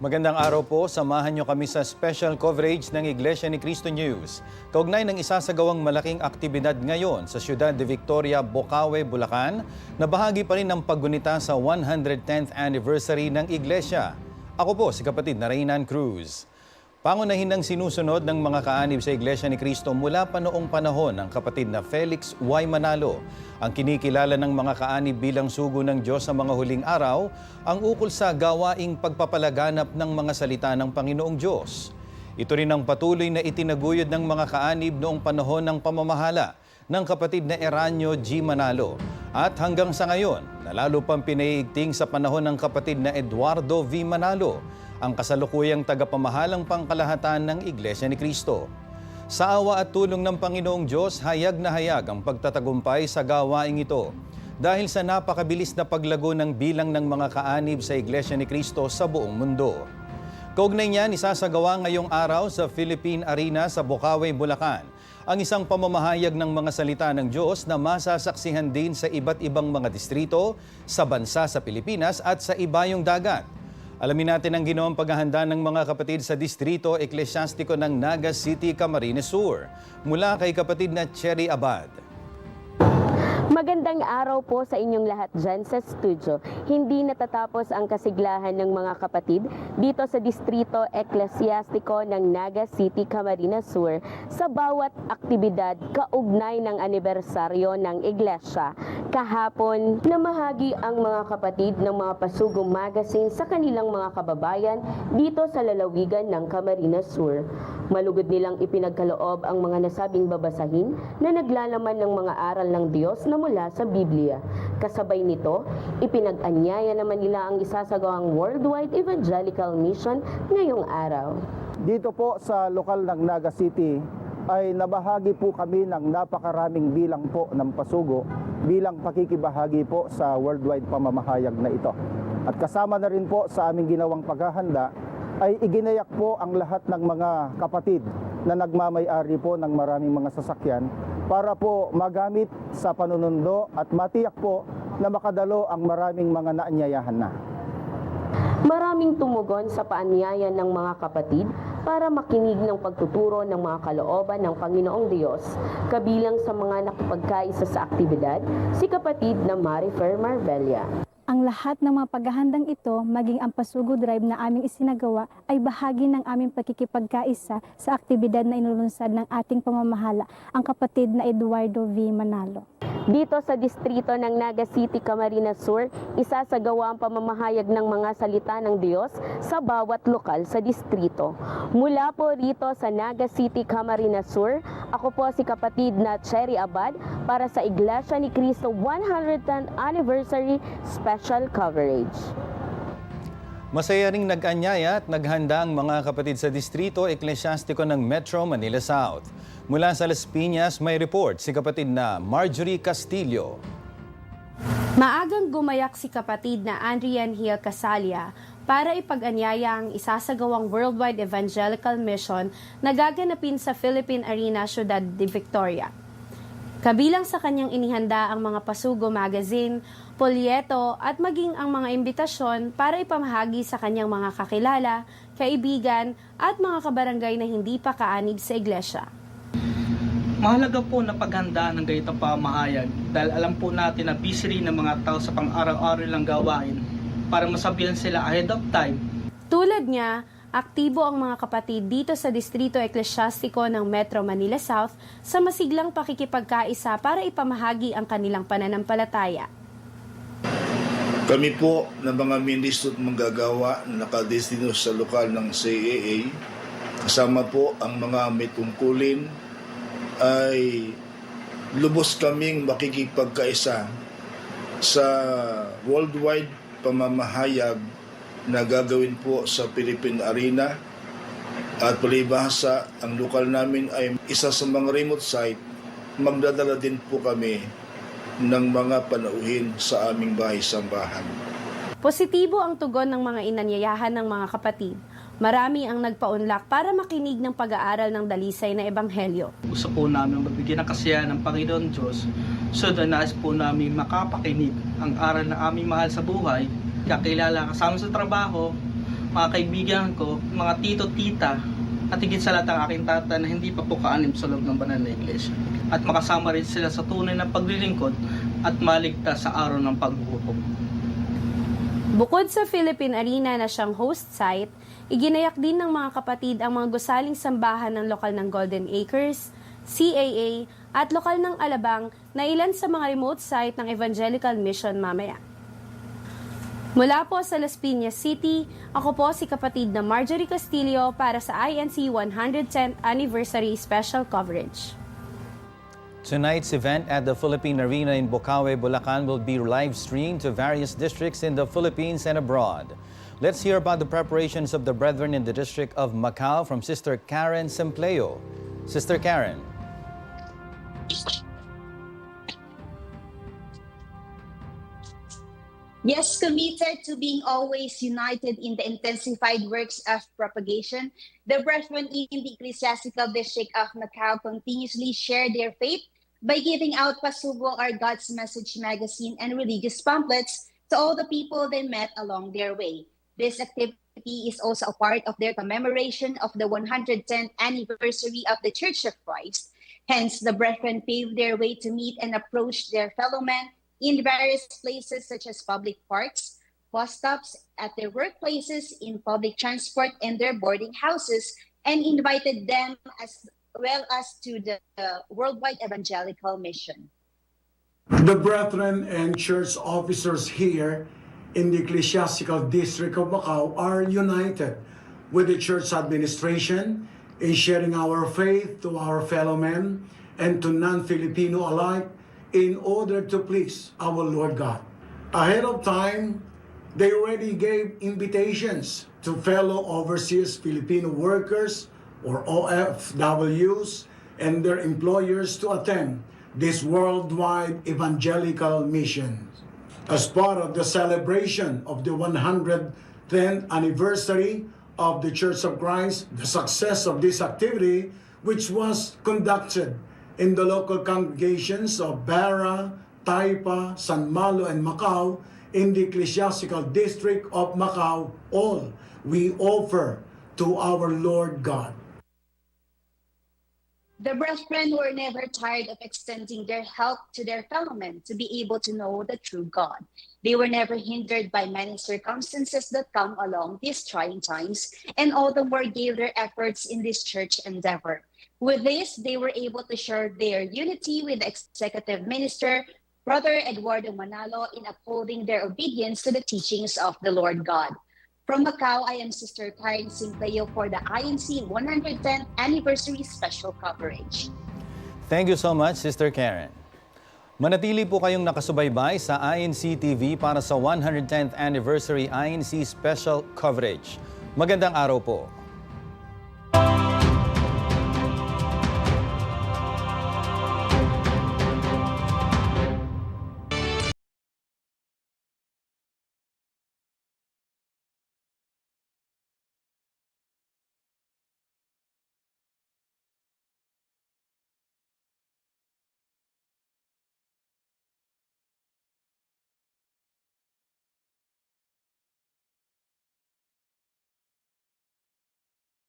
Magandang araw po. Samahan niyo kami sa special coverage ng Iglesia ni Cristo News. Kaugnay ng isasagawang malaking aktibidad ngayon sa siyudad de Victoria, Bocaue, Bulacan, na bahagi pa rin ng paggunita sa 110th anniversary ng Iglesia. Ako po si kapatid na Reynan Cruz. Pangunahin ng sinusunod ng mga kaanib sa Iglesia ni Cristo mula pa noong panahon ng kapatid na Felix Y. Manalo. Ang kinikilala ng mga kaanib bilang sugo ng Diyos sa mga huling araw, ang ukol sa gawaing pagpapalaganap ng mga salita ng Panginoong Diyos. Ito rin ang patuloy na itinaguyod ng mga kaanib noong panahon ng pamamahala ng kapatid na Eranio G. Manalo. At hanggang sa ngayon, nalalo pang pinaiigting sa panahon ng kapatid na Eduardo V. Manalo, ang kasalukuyang tagapamahalang pangkalahatan ng Iglesia ni Cristo. Sa awa at tulong ng Panginoong Diyos, hayag na hayag ang pagtatagumpay sa gawaing ito dahil sa napakabilis na paglago ng bilang ng mga kaanib sa Iglesia ni Cristo sa buong mundo. Kaugnay niyan, isasagawa ngayong araw sa Philippine Arena sa Bocaue, Bulacan ang isang pamamahayag ng mga salita ng Diyos na masasaksihan din sa iba't ibang mga distrito sa bansa sa Pilipinas at sa ibayong dagat. Alamin natin ang ginawang paghahanda ng mga kapatid sa Distrito Eklesyastiko ng Naga City, Camarines Sur. Mula kay kapatid na Cherry Abad. Magandang araw po sa inyong lahat dyan sa studio. Hindi natatapos ang kasiglahan ng mga kapatid dito sa Distrito Eklesyastiko ng Naga City, Camarines Sur sa bawat aktibidad kaugnay ng anibersaryo ng Iglesia. Kahapon, namahagi ang mga kapatid ng mga pasugong magazine sa kanilang mga kababayan dito sa lalawigan ng Camarines Sur. Malugod nilang ipinagkaloob ang mga nasabing babasahin na naglalaman ng mga aral ng Diyos na mula sa Biblia. Kasabay nito, ipinag-anyaya naman nila ang isasagawang Worldwide Evangelical Mission ngayong araw. Dito po sa lokal ng Naga City ay nabahagi po kami ng napakaraming bilang po ng pasugo bilang pakikibahagi po sa worldwide pamamahayag na ito. At kasama na rin po sa aming ginawang paghahanda ay iginayak po ang lahat ng mga kapatid na nagmamay-ari po ng maraming mga sasakyan para po magamit sa panunundo at matiyak po na makadalo ang maraming mga naanyayahan na. Maraming tumugon sa paanyaya ng mga kapatid para makinig ng pagtuturo ng mga kalooban ng Panginoong Diyos. Kabilang sa mga nakipagkaisa sa aktibidad, si kapatid na Marifer Marbella. Ang lahat ng mga paghahandang ito, maging ang pasugo drive na aming isinagawa, ay bahagi ng aming pagkikipagkaisa sa aktibidad na inulunsad ng ating pamamahala, ang kapatid na Eduardo V. Manalo. Dito sa distrito ng Naga City, Camarines Sur, isasagawa ang pamamahayag ng mga salita ng Diyos sa bawat lokal sa distrito. Mula po rito sa Naga City, Camarines Sur, ako po si kapatid na Cherry Abad para sa Iglesia ni Cristo 110th Anniversary Special Coverage. Masaya ring nag-anyaya at naghanda ang mga kapatid sa Distrito Eklesyastiko ng Metro Manila South. Mula sa Las Piñas, may report si kapatid na Marjorie Castillo. Maagang gumayak si kapatid na Andrian Hill Casalia para ipag-anyaya ang isasagawang Worldwide Evangelical Mission na gaganapin sa Philippine Arena, Ciudad de Victoria. Kabilang sa kanyang inihanda ang mga pasugo magazine, polyeto at maging ang mga imbitasyon para ipamahagi sa kanyang mga kakilala, kaibigan at mga kabarangay na hindi pa kaanib sa iglesia. Mahalaga po na paghanda ng ganitong pamahayag dahil alam po natin na busy rin ng mga tao sa pang-araw-araw lang gawain para masabihan sila ahead of time Tulad niya, aktibo ang mga kapatid dito sa Distrito Eklesyastiko ng Metro Manila South sa masiglang pakikipagkaisa para ipamahagi ang kanilang pananampalataya. Kami po ng mga ministro at manggagawa na nakadestino sa lokal ng CAA, kasama po ang mga may tungkulin, ay lubos kaming makikipagkaisa sa worldwide pamamahayag na gagawin po sa Philippine Arena at palibhasa ang lokal namin ay isa sa mga remote site magdadala din po kami ng mga panauhin sa aming bahay-sambahan. Positibo ang tugon ng mga inanyayahan ng mga kapatid. Marami ang nagpaunlak para makinig ng pag-aaral ng dalisay na ebanghelyo. gusto po namin magbigyan ng kasiyahan ng Panginoon Diyos so na nais po namin makapakinig ang aral ng aming mahal sa buhay, kakilala kasama sa trabaho, mga kaibigan ko, mga tito, tita, at higit sa lahat ang aking tata na hindi pa po kaanim sa loob ng banal na iglesia. At makasama rin sila sa tunay na paglilingkod at maligtas sa araw ng paghuhukom. Bukod sa Philippine Arena na siyang host site, iginayak din ng mga kapatid ang mga gusaling sambahan ng lokal ng Golden Acres, CAA, at lokal ng Alabang na ilan sa mga remote site ng Evangelical Mission mamaya. Mula po sa Las Piñas City, ako po si kapatid na Marjorie Castillo para sa INC 110th Anniversary Special Coverage. Tonight's event at the Philippine Arena in Bocaue, Bulacan will be live streamed to various districts in the Philippines and abroad. Let's hear about the preparations of the brethren in the district of Macau from Sister Karen Sempleo. Sister Karen. Yes, committed to being always united in the intensified works of propagation, the brethren in the Ecclesiastical District of Macau continuously share their faith by giving out Pasugo, our God's Message magazine, and religious pamphlets to all the people they met along their way. This activity is also a part of their commemoration of the 110th anniversary of the Church of Christ. Hence, the brethren paved their way to meet and approach their fellow men in various places such as public parks, bus stops, at their workplaces, in public transport, and their boarding houses, and invited them as well as to the uh, Worldwide Evangelical Mission. The brethren and church officers here in the Ecclesiastical District of Macau are united with the church administration in sharing our faith to our fellow men and to non-Filipino alike in order to please our Lord God. Ahead of time, they already gave invitations to fellow overseas Filipino workers or OFWs and their employers to attend this worldwide evangelical mission. As part of the celebration of the 110th anniversary of the Church of Christ, the success of this activity, which was conducted in the local congregations of Bara, Taipa, San Malo, and Macau in the ecclesiastical district of Macau, all we offer to our Lord God. The brethren were never tired of extending their help to their fellow men to be able to know the true God. They were never hindered by many circumstances that come along these trying times, and all the more gave their efforts in this church endeavor. With this, they were able to share their unity with executive minister, Brother Eduardo Manalo, in upholding their obedience to the teachings of the Lord God. From Macau, I am Sister Karen Simpleo for the INC 110th Anniversary Special Coverage. Thank you so much, Sister Karen. Manatili po kayong nakasubaybay sa INC TV para sa 110th Anniversary INC Special Coverage. Magandang araw po.